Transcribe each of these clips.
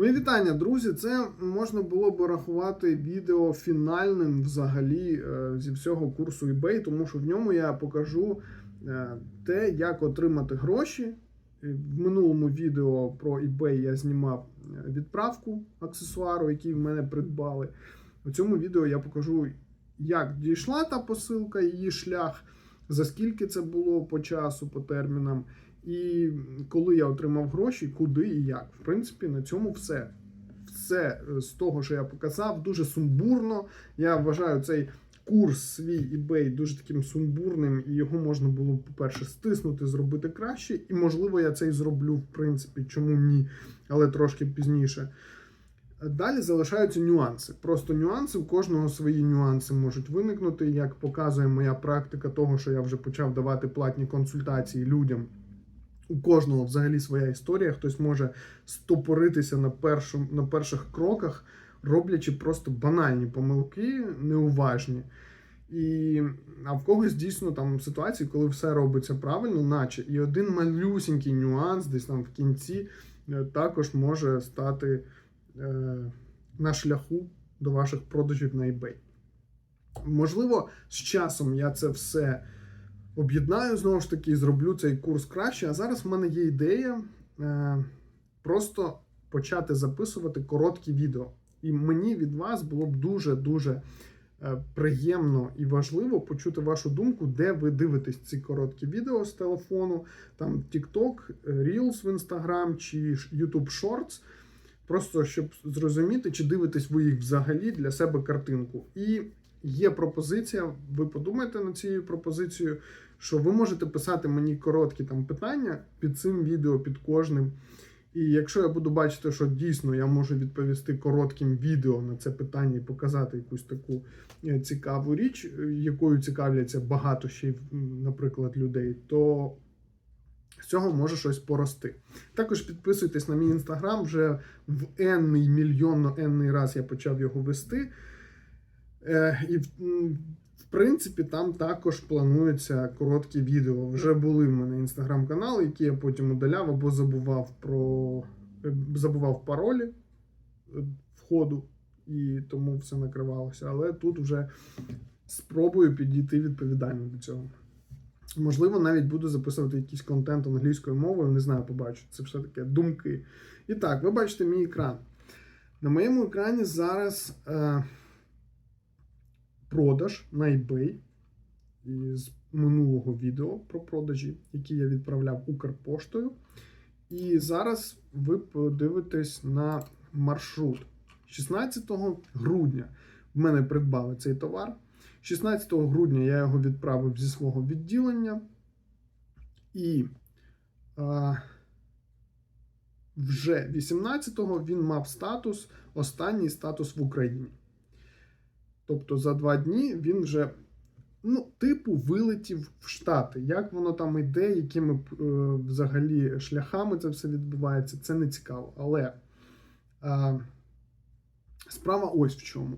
Мої вітання, друзі. Це можна було б рахувати відео фінальним взагалі е, зі всього курсу eBay, тому що в ньому я покажу е, те, як отримати гроші. В минулому відео про eBay я знімав е, відправку аксесуару, який в мене придбали. У цьому відео я покажу, як дійшла та посилка, її шлях, за скільки це було по часу, по термінам. І коли я отримав гроші, куди і як. В принципі, на цьому все. Все з того, що я показав, дуже сумбурно. Я вважаю цей курс свій eBay дуже таким сумбурним, і його можна було, по-перше, стиснути, зробити краще. І, можливо, я це і зроблю, в принципі, чому ні, але трошки пізніше. Далі залишаються нюанси. Просто нюанси, у кожного свої нюанси можуть виникнути. Як показує моя практика того, що я вже почав давати платні консультації людям. У кожного взагалі своя історія. Хтось може стопоритися на першу, на перших кроках, роблячи просто банальні помилки, неуважні. І, а в когось дійсно там ситуації, коли все робиться правильно, наче і один малюсінький нюанс, десь там в кінці, е, також може стати е, на шляху до ваших продажів на eBay. Можливо, з часом я це все об'єднаю знову ж таки, зроблю цей курс краще. А зараз в мене є ідея е, просто почати записувати короткі відео. І мені від вас було б дуже-дуже е, приємно і важливо почути вашу думку, де ви дивитесь ці короткі відео з телефону, там TikTok, Reels в Instagram чи YouTube Shorts. Просто щоб зрозуміти, чи дивитесь ви їх взагалі для себе картинку. І є пропозиція. Ви подумайте над цією пропозицією, що ви можете писати мені короткі там питання під цим відео, під кожним. І якщо я буду бачити, що дійсно я можу відповісти коротким відео на це питання і показати якусь таку е, цікаву річ, е, якою цікавляться багато ще, наприклад, людей, то з цього може щось порости. Також підписуйтесь на мій інстаграм, вже в енний мільйонно енний раз я почав його вести. Е, і в, принципі, там також плануються короткі відео. Вже були в мене інстаграм-канали, які я потім удаляв або забував про е, забував паролі е, входу, і тому все накривалося. Але тут вже спробую підійти відповідально до цього. Можливо, навіть буду записувати якийсь контент англійською мовою, не знаю, побачу. Це все таке думки. І так, ви бачите мій екран. На моєму екрані зараз е, продаж на eBay з минулого відео про продажі, які я відправляв Укрпоштою. І зараз ви подивитесь на маршрут. 16 грудня в мене придбали цей товар. 16 грудня я його відправив зі свого відділення. І а, вже 18-го він мав статус, останній статус в Україні. Тобто за два дні він вже, ну, типу, вилетів в Штати. Як воно там йде, якими е, взагалі шляхами це все відбувається, це не цікаво. Але а, справа ось в чому.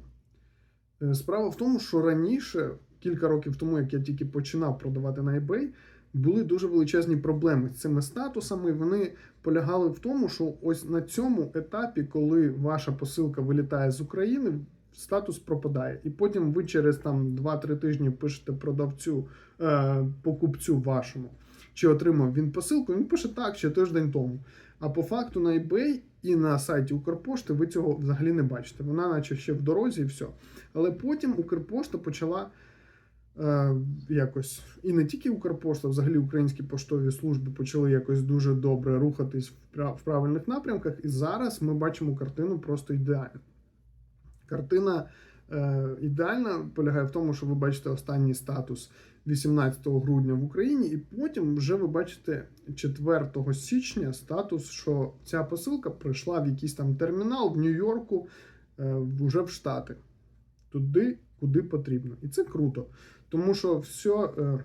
Е, Справа в тому, що раніше, кілька років тому, як я тільки починав продавати на eBay, були дуже величезні проблеми з цими статусами. Вони полягали в тому, що ось на цьому етапі, коли ваша посилка вилітає з України, статус пропадає. І потім ви через там 2-3 тижні пишете продавцю, е, покупцю вашому, чи отримав він посилку, він пише так, ще тиждень тому. А по факту на eBay і на сайті Укрпошти ви цього взагалі не бачите. Вона, наче ще в дорозі, і все. Але потім Укрпошта почала е, якось, і не тільки Укрпошта, взагалі українські поштові служби почали якось дуже добре рухатись в, правильних напрямках. І зараз ми бачимо картину просто ідеальну. Картина е, ідеальна полягає в тому, що ви бачите останній статус 18 грудня в Україні, і потім вже ви бачите 4 січня статус, що ця посилка прийшла в якийсь там термінал в Нью-Йорку, е, вже в Штати, туди, куди потрібно. І це круто, тому що все е,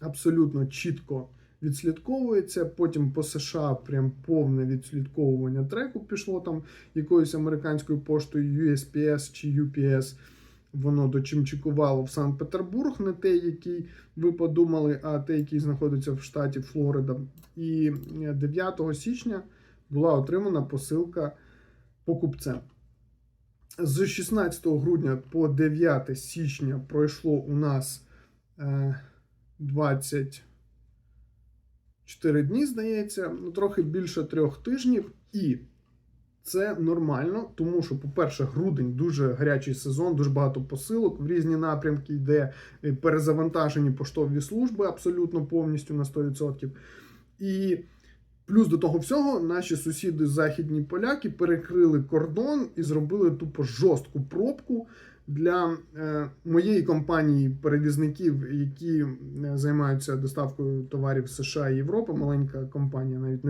абсолютно чітко відслідковується. Потім по США прям повне відслідковування треку пішло там якоюсь американською поштою USPS чи UPS. Воно дочимчикувало в Санкт-Петербург, не те, який ви подумали, а те, який знаходиться в штаті Флорида. І е, 9 січня була отримана посилка покупцем. З 16 грудня по 9 січня пройшло у нас е, 20. Чотири дні, здається, ну трохи більше трьох тижнів, і це нормально, тому що, по-перше, грудень дуже гарячий сезон, дуже багато посилок в різні напрямки йде е, перезавантажені поштові служби абсолютно повністю на 100%. І плюс до того всього, наші сусіди західні поляки перекрили кордон і зробили тупо жорстку пробку для е, моєї компанії перевізників, які е, займаються доставкою товарів США і Європи. Маленька компанія, навіть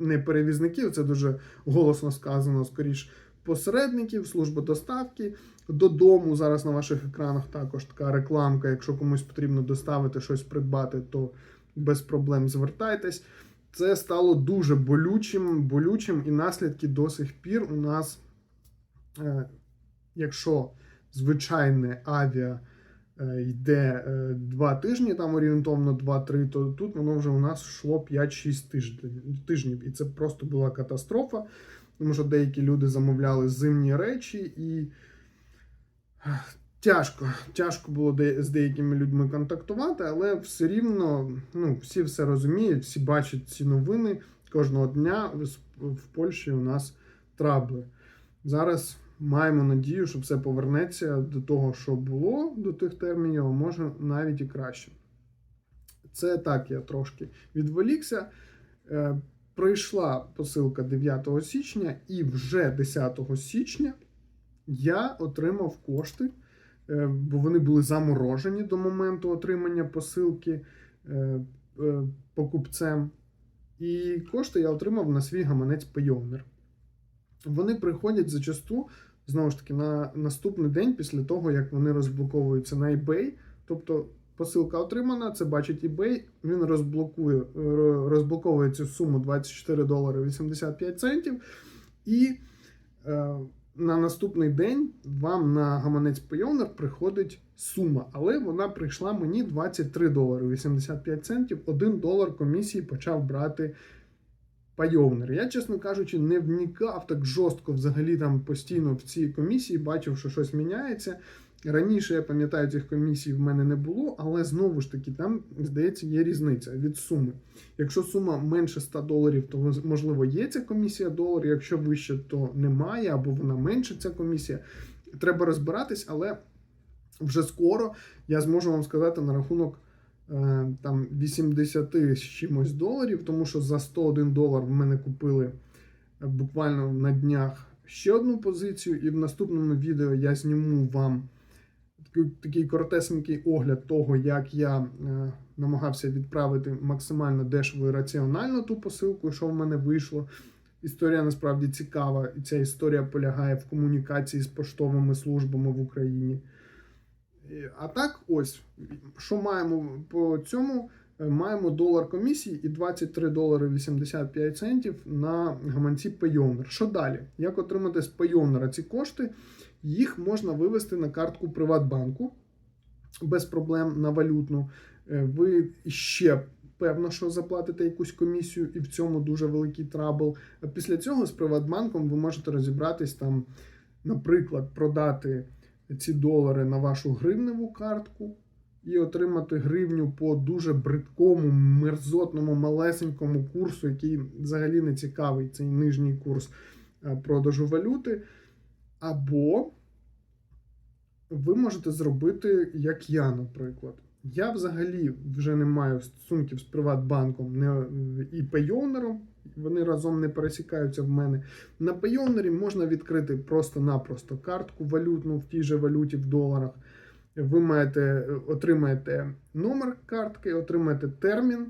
не перевізників, це дуже голосно сказано, скоріш посередників, служба доставки додому. Зараз на ваших екранах також така рекламка. Якщо комусь потрібно доставити щось придбати, то без проблем звертайтесь. Це стало дуже болючим, болючим, і наслідки до сих пір у нас, е, якщо звичайне авіа е, йде е, два тижні, там орієнтовно 2-3, то тут воно вже у нас йшло 5-6 тижнів. І це просто була катастрофа, тому що деякі люди замовляли зимні речі і. е, Тяжко, тяжко було де, з деякими людьми контактувати, але все рівно ну, всі все розуміють, всі бачать ці новини кожного дня. В, в Польщі у нас трабли. Зараз маємо надію, що все повернеться до того, що було до тих термінів, а може навіть і краще. Це так, я трошки відволікся. Е, прийшла посилка 9 січня, і вже 10 січня я отримав кошти е, бо вони були заморожені до моменту отримання посилки е, покупцем. І кошти я отримав на свій гаманець Payoneer. Вони приходять зачасту, знову ж таки, на наступний день після того, як вони розблоковуються на eBay. Тобто посилка отримана, це бачить eBay, він розблокує, розблоковує цю суму 24 долари 85 центів. І е, на наступний день вам на гаманець Payoneer приходить сума, але вона прийшла мені 23 долари 85 центів. 1 долар комісії почав брати Payoneer. Я, чесно кажучи, не вникав так жорстко взагалі там постійно в ці комісії, бачив, що щось міняється. Раніше я пам'ятаю, цих комісій в мене не було, але знову ж таки, там, здається, є різниця від суми. Якщо сума менше 100 доларів, то можливо є ця комісія долар. Якщо вище, то немає, або вона менше ця комісія. Треба розбиратись, але вже скоро я зможу вам сказати на рахунок там 80 з чимось доларів, тому що за 101 долар в мене купили е, буквально на днях ще одну позицію, і в наступному відео я зніму вам такий, такий коротесенький огляд того, як я е, намагався відправити максимально дешево і раціонально ту посилку, що в мене вийшло. Історія насправді цікава, і ця історія полягає в комунікації з поштовими службами в Україні. Е, А так, ось, що маємо по цьому? Е, Маємо долар комісії і 23 долари 85 центів на гаманці Payoneer. Що далі? Як отримати з Payoneer ці кошти? Їх можна вивести на картку Приватбанку без проблем на валютну. Е, Ви ще певно, що заплатите якусь комісію, і в цьому дуже великий трабл. Після цього з Приватбанком ви можете розібратись там, наприклад, продати ці долари на вашу гривневу картку і отримати гривню по дуже бридкому, мерзотному, малесенькому курсу, який взагалі не цікавий, цей нижній курс е, продажу валюти. Або ви можете зробити, як я, наприклад. Я взагалі вже не маю стосунків з Приватбанком не, і Payoneer, вони разом не пересікаються в мене. На Payoneer можна відкрити просто-напросто картку валютну в тій же валюті в доларах. Ви маєте, отримаєте номер картки, отримаєте термін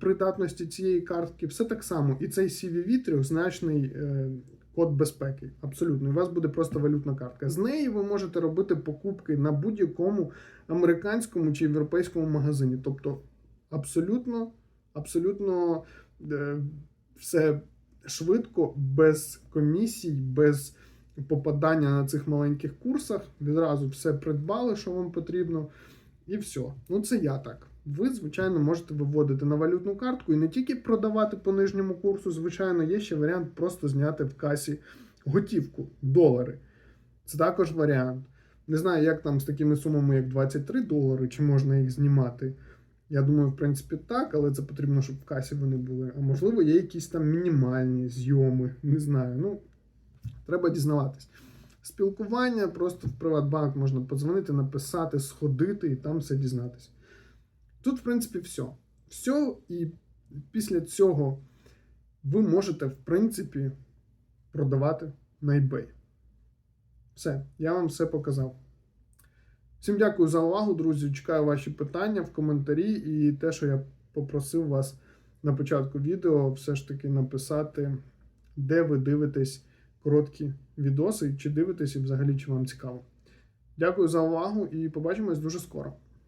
придатності цієї картки. Все так само. І цей CVV трьохзначний е, код безпеки. Абсолютно. І у вас буде просто валютна картка. З неї ви можете робити покупки на будь-якому американському чи європейському магазині. Тобто, абсолютно, абсолютно е, все швидко, без комісій, без попадання на цих маленьких курсах. Відразу все придбали, що вам потрібно, і все. Ну, це я так. Ви, звичайно, можете виводити на валютну картку і не тільки продавати по нижньому курсу, звичайно, є ще варіант просто зняти в касі готівку, долари. Це також варіант. Не знаю, як там з такими сумами, як 23 долари, чи можна їх знімати. Я думаю, в принципі, так, але це потрібно, щоб в касі вони були. А можливо, є якісь там мінімальні зйоми. Не знаю. Ну, треба дізнаватись. Спілкування просто в Приватбанк можна подзвонити, написати, сходити і там все дізнатися. Тут, в принципі, все. Все, і після цього ви можете, в принципі, продавати на eBay. Все, я вам все показав. Всім дякую за увагу, друзі. Чекаю ваші питання в коментарі і те, що я попросив вас на початку відео, все ж таки написати, де ви дивитесь короткі відоси, чи дивитесь і взагалі чи вам цікаво. Дякую за увагу і побачимось дуже скоро.